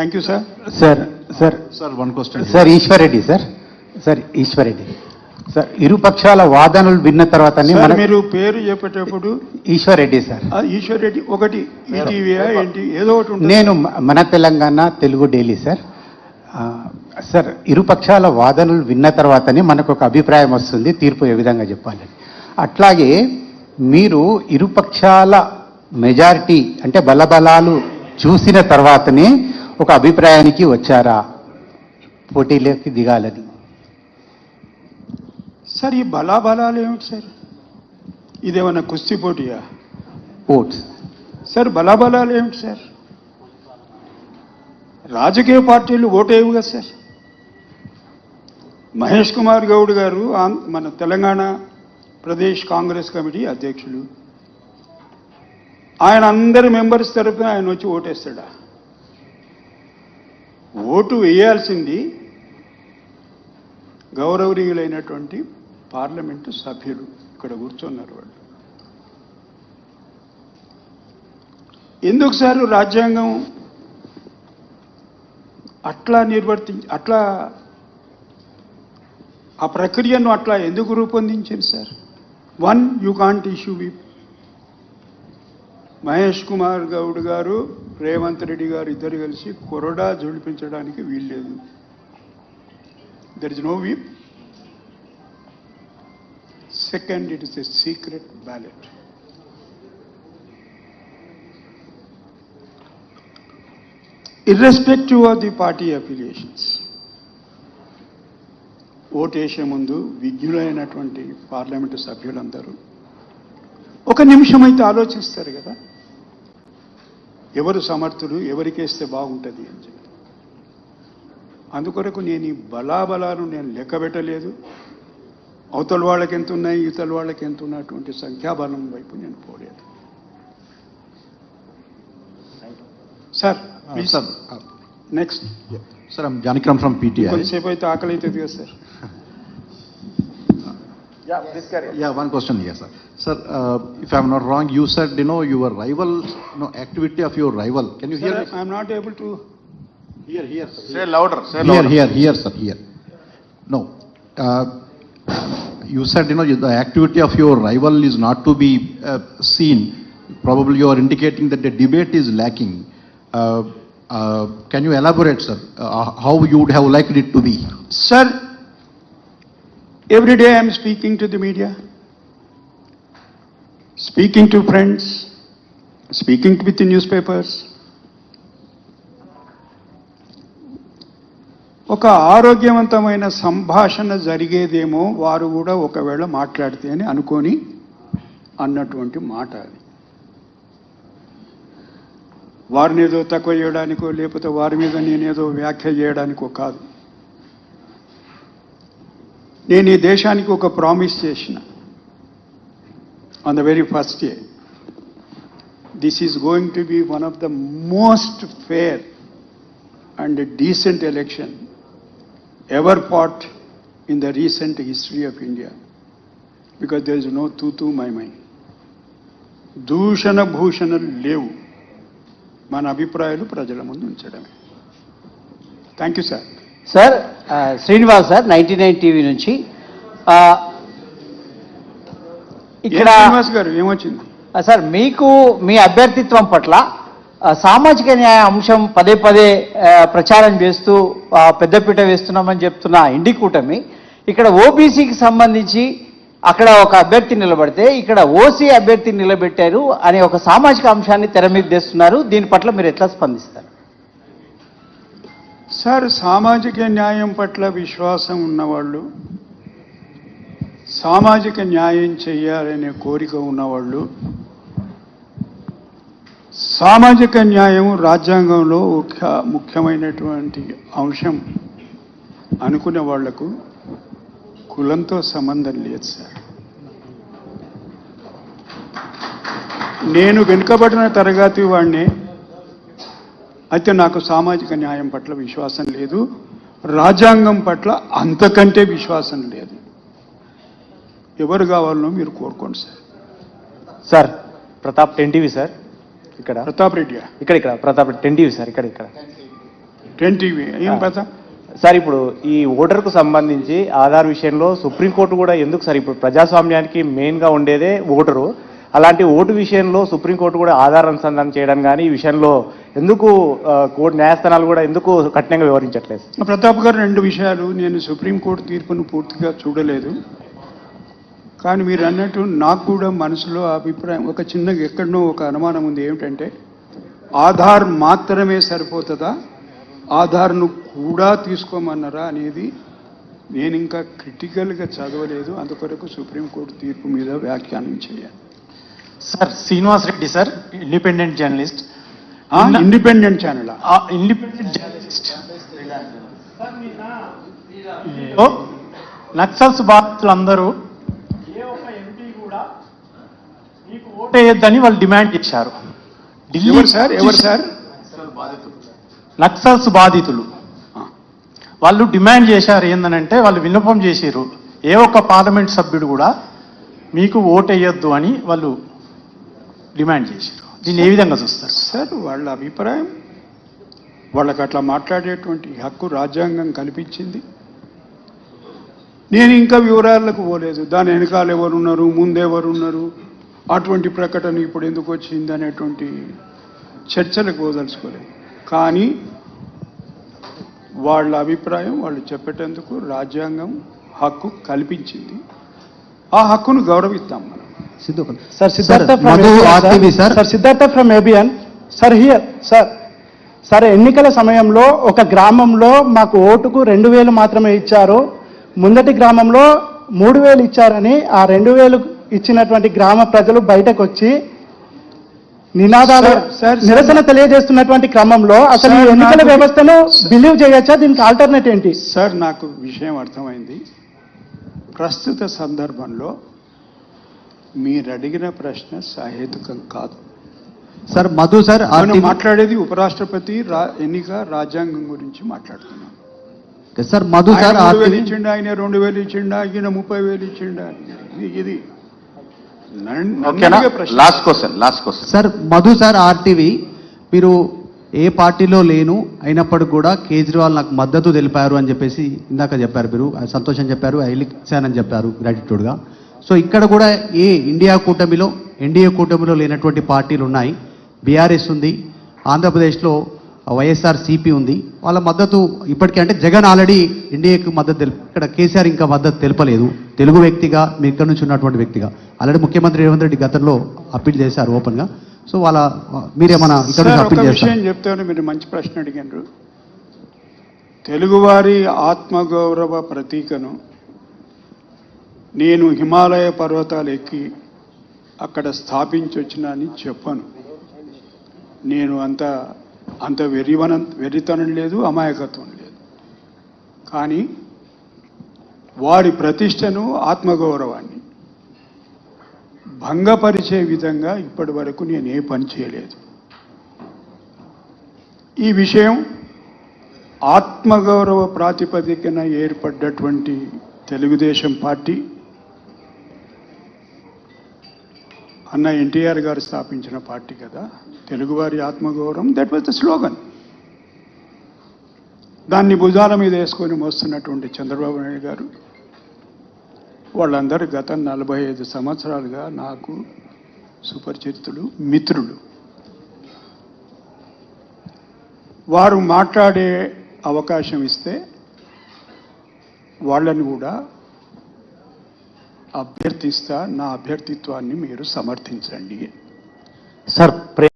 Thank you sir sir sir Sir, one question. Sir Eshwar Reddy sir sir Eshwar Reddy sir ఇరుపక్షాల వాదనలు విన్న తర్వాతనే sir మన మీరు పేరు చెప్పేటప్పుడు ఈశ్వరెడ్డి సార్ ఆ ఈశ్వర్ రెడ్డి ఒకటి ఈటీవీయా ఏంటి? ఏదో ఒకటి నేను మన Telangana Telugu daily sir sir ఇరుపక్షాల వాదనలు విన్న తర్వాతనే మనకు ఒక అభిప్రాయం వస్తుంది తీర్పు ఏ విధంగా చెప్పాలని. అట్లాగే మీరు ఇరుపక్షాల మెజారిటీ అంటే బలబలాలు చూసిన తర్వాతనే ఒక అభిప్రాయానికి వచ్చారా? పోటీలోకి దిగాలని. సార్ ఈ బలాబలాలు ఏమిటి సార్? ఇదేమన్నా కుస్తీ పోటీయా? ఓట్స్. సార్ బలాబలాలు ఏమిటి సార్? రాజకీయ పార్టీలు ఓటేవు కదా సార్. మహేష్ కుమార్ గౌడ్ గారు మన తెలంగాణ ప్రదేశ్ కాంగ్రెస్ కమిటీ అధ్యక్షులు. ఆయన అందరి మెంబర్స్ తరపున ఆయన వచ్చి ఓటేస్తాడా? ఓటు వేయాల్సింది గౌరవనీయులైనటువంటి పార్లమెంటు సభ్యులు. ఇక్కడ కూర్చున్నారు వాళ్ళు. ఎందుకు సార్ రాజ్యాంగం అట్లా నిర్వర్తి అట్లా ఆ ప్రక్రియను అట్లా ఎందుకు రూపొందించింది sir? One you can't issue whip Mahesh Kumar Goud గారు రేవంత్ రెడ్డి గారు ఇద్దరు కలిసి కొరడా జొడిపించడానికి వీల్లేదు there is no whip second it is a secret ballot irrespective of the party affiliations. ఓటేసే ముందు విజ్ఞులైనటువంటి పార్లమెంటు సభ్యులందరూ ఒక నిమిషం అయితే ఆలోచిస్తారు కదా. ఎవరు సమర్థుడు ఎవరికేస్తే బాగుంటుంది అని చెప్పి. అందుకొరకు నేను ఈ బలాబలాలు నేను లెక్క పెట్టలేదు. అవతల వాళ్ళకి ఎంత ఉన్నాయి ఇతల వాళ్ళకి ఎంత ఉన్నటువంటి సంఖ్యాబలం వైపు నేను పోలేదు. Sir next I'm Janikram from PTI. కొంతసేపు అయితే ఆకలి అవుతుంది కదా sir. Yeah, yes. Yeah, one question here, sir. Sir, uh, if I'm not wrong, you said, you know, your rival, you know, activity of your rival. Can you sir, hear me? I'm not able to. Here, here, sir. Say louder, say louder. Here, here, here, sir, here. No. Uh, you said, you know, the activity of your rival is not to be uh, seen. Probably you are indicating that the debate is lacking. Uh, uh, can you elaborate, sir, uh, how you would have liked it to be? Sir, every day I'm speaking to the media speaking to friends speaking with newspapers ఒక ఆరోగ్యవంతమైన సంభాషణ జరిగేదేమో వారు కూడా ఒకవేళ మాట్లాడితే అని అనుకొని అన్నటువంటి మాట అది. వారిని ఏదో తక్కువ చేయడానికో లేకపోతే వారి మీద నేనేదో వ్యాఖ్య చేయడానికో కాదు. నేను ఈ దేశానికి ఒక ప్రామిస్ చేసిన on the very first day this is going to be one of the most fair and decent election ever fought in the recent history of India because there is no తూ తూ my my దూషణ భూషణలు లేవు మన అభిప్రాయాలు ప్రజల ముందు ఉంచడమే thank you sir sir Srinivas sir ninety nine TV నుంచి. ఇక్కడ శ్రీనివాస్ గారు? ఏమొచ్చింది? సార్ మీకు మీ అభ్యర్థిత్వం పట్ల సామాజిక న్యాయ అంశం పదే పదే ప్రచారం చేస్తూ పెద్దపీట వేస్తున్నామని చెప్తున్న ఇండి కూటమి ఇక్కడ ఓబీసీకి సంబంధించి అక్కడ ఒక అభ్యర్థి నిలబడితే ఇక్కడ ఓసీ అభ్యర్థి నిలబెట్టారు అనే ఒక సామాజిక అంశాన్ని తెర మీద తెస్తున్నారు దీని పట్ల మీరు ఎట్లా స్పందిస్తారు? సార్ సామాజిక న్యాయం పట్ల విశ్వాసం ఉన్నవాళ్ళు సామాజిక న్యాయం చేయాలనే కోరిక ఉన్నవాళ్ళు సామాజిక న్యాయం రాజ్యాంగంలో ఒక ముఖ్యమైనటువంటి అంశం అనుకునే వాళ్ళకు కులంతో సంబంధం లేదు సార్. నేను వెనుకబడిన తరగతి వాడిని అయితే నాకు సామాజిక న్యాయం పట్ల విశ్వాసం లేదు. రాజ్యాంగం పట్ల అంతకంటే విశ్వాసం లేదు. ఎవరు కావాలనో మీరు కోరుకోండి sir. Sir Pratap ten TV sir. ఇక్కడ. ప్రతాప్ రెడ్డి. ఇక్కడ ఇక్కడ. Pratap ten TV sir. ఇక్కడ ఇక్కడ. Ten TV. ఏం పత సార్ ఇప్పుడు ఈ ఓటర్కు సంబంధించి ఆధార్ విషయంలో సుప్రీంకోర్టు కూడా ఎందుకు సార్ ఇప్పుడు ప్రజాస్వామ్యానికి మెయిన్గా ఉండేదే ఓటరు. అలాంటి ఓటు విషయంలో సుప్రీంకోర్టు కూడా ఆధార్ అనుసంధానం చేయడం కానీ ఈ విషయంలో ఎందుకు కోర్టు న్యాయస్థానాలు కూడా ఎందుకు కఠినంగా వివరించట్లేదు ప్రతాప్ గారు రెండు విషయాలు నేను సుప్రీంకోర్టు తీర్పును పూర్తిగా చూడలేదు. కానీ మీరు అన్నట్టు నాకు కూడా మనసులో అభిప్రాయం ఒక చిన్న ఎక్కడనో ఒక అనుమానం ఉంది. ఏమిటంటే ఆధార్ మాత్రమే సరిపోతుందా? ఆధార్ను కూడా తీసుకోమన్నారా అనేది నేను ఇంకా క్రిటికల్గా చదవలేదు. అందుకొరకు సుప్రీంకోర్టు తీర్పు మీద వ్యాఖ్యానం చేయాలి. Sir Srinivas Reddy sir independent journalist ఆ, ఇండిపెండెంట్ ఛానల్ ఆ ఇండిపెండెంట్ జర్నలిస్ట్ నక్సల్స్ బాధితులందరూ ఏ ఒక్క ఎంపీ కూడా మీకు ఓటేయొద్దని వాళ్ళు డిమాండ్ చేశారు. ఢిల్లీ సార్? ఎవరు సార్? నక్సల్స్ బాధితులు. వాళ్ళు డిమాండ్ చేశారు ఏందనంటే వాళ్ళు విన్నపం చేశారు ఏ ఒక్క పార్లమెంట్ సభ్యుడు కూడా మీకు ఓటేయొద్దు అని వాళ్ళు డిమాండ్ చేశారు. దీన్ని ఏ విధంగా చూస్తారు? సార్ వాళ్ళ అభిప్రాయం వాళ్ళకి అట్లా మాట్లాడేటువంటి హక్కు రాజ్యాంగం కల్పించింది. నేను ఇంకా వివరాలకు పోలేదు. దాని వెనకాల ఎవరున్నారు ముందెవరున్నారు అటువంటి ప్రకటన ఇప్పుడు ఎందుకు వచ్చింది అనేటువంటి చర్చలకు పోదలుచుకోలేదు. కానీ వాళ్ళ అభిప్రాయం వాళ్ళు చెప్పేటందుకు రాజ్యాంగం హక్కు కల్పించింది. ఆ హక్కును గౌరవిస్తాం మనం. Sidhu, sir Siddhartha Madhu sir. Sir Siddhartha from ABN sir here sir sir ఎన్నికల సమయంలో ఒక గ్రామంలో మాకు ఓటుకు రెండు వేలు మాత్రమే ఇచ్చారు. ముందటి గ్రామంలో మూడు వేలు ఇచ్చారని ఆ రెండు వేలు ఇచ్చినటువంటి గ్రామ ప్రజలు బయటకు వచ్చి నినాదాలు. నిరసన తెలియజేస్తున్నటువంటి క్రమంలో అసలు ఈ ఎన్నికల నాకు- వ్యవస్థను బిలీవ్ చేయొచ్చా? దీనికి ఆల్టర్నేట్ ఏంటి? సార్ నాకు విషయం అర్థమైంది. ప్రస్తుత సందర్భంలో మీరు అడిగిన ప్రశ్న సహేతుకం కాదు. సార్ మధు సార్ మనం RTV మాట్లాడేది ఉపరాష్ట్రపతి రా- ఎన్నిక రాజ్యాంగం గురించి మాట్లాడుతున్నాం. సార్ మధు సార్ ఆయన మూడు వేలు ఇచ్చిండా ఆయన రెండు వేలు ఇచ్చిండా ఈయన ముప్పై వేలు ఇచ్చిండా ఇది-. Last question last question sir. Madhu sir RTV మీరు ఏ పార్టీలో లేను అయినప్పటికీ కూడా కేజ్రీవాల్ నాకు మద్దతు తెలిపారు అని చెప్పేసి ఇందాక చెప్పారు మీరు. సంతోషం చెప్పారు ఐ ఇచ్చానని చెప్పారు గ్రాటిట్యూడ్గా సో ఇక్కడ కూడా ఏ ఇండియా కూటమిలో ఎన్డీఏ కూటమిలో లేనటువంటి పార్టీలు ఉన్నాయి. బీఆర్ఎస్ ఉంది ఆంధ్రప్రదేశ్లో వైఎస్ఆర్ సిపి ఉంది. వాళ్ళ మద్దతు ఇప్పటికే అంటే జగన్ ఆల్రెడీ ఎన్డీఏకి మద్దతు తెలుపు ఇక్కడ కేసీఆర్ ఇంకా మద్దతు తెలపలేదు. తెలుగు వ్యక్తిగా మీ ఇక్కడ నుంచి ఉన్నటువంటి వ్యక్తిగా. ఆల్రెడీ ముఖ్యమంత్రి రేవంత్ రెడ్డి గతంలో అప్పీల్ చేశారు ఓపెన్గా. సో వాళ్ళ మీరేమన్నా ఇక్కడ నుంచి అప్పీల్ చేస్తారు? చెప్తాను మీరు మంచి ప్రశ్న అడిగారు. తెలుగువారి ఆత్మగౌరవ ప్రతీకను నేను హిమాలయ పర్వతాలు ఎక్కి అక్కడ స్థాపించొచ్చిన అని చెప్పను. నేను అంత అంత వెరివన వెరితనం లేదు అమాయకత్వం లేదు. కానీ వారి ప్రతిష్టను ఆత్మగౌరవాన్ని భంగపరిచే విధంగా ఇప్పటి వరకు నేను ఏ పని చేయలేదు. ఈ విషయం ఆత్మగౌరవ ప్రాతిపదికన ఏర్పడ్డటువంటి తెలుగుదేశం పార్టీ అన్న ఎన్టీఆర్ గారు స్థాపించిన పార్టీ కదా. తెలుగువారి ఆత్మగౌరవం. దట్ వాజ్ ద స్లోగన్ దాన్ని భుజాల మీద వేసుకొని మోస్తున్నటువంటి చంద్రబాబు నాయుడు గారు వాళ్ళందరూ గత నలభై ఐదు సంవత్సరాలుగా నాకు సుపరిచితులు మిత్రులు. వారు మాట్లాడే అవకాశం ఇస్తే వాళ్ళని కూడా అభ్యర్థిస్తా నా అభ్యర్థిత్వాన్ని మీరు సమర్థించండి. సార్ ప్రే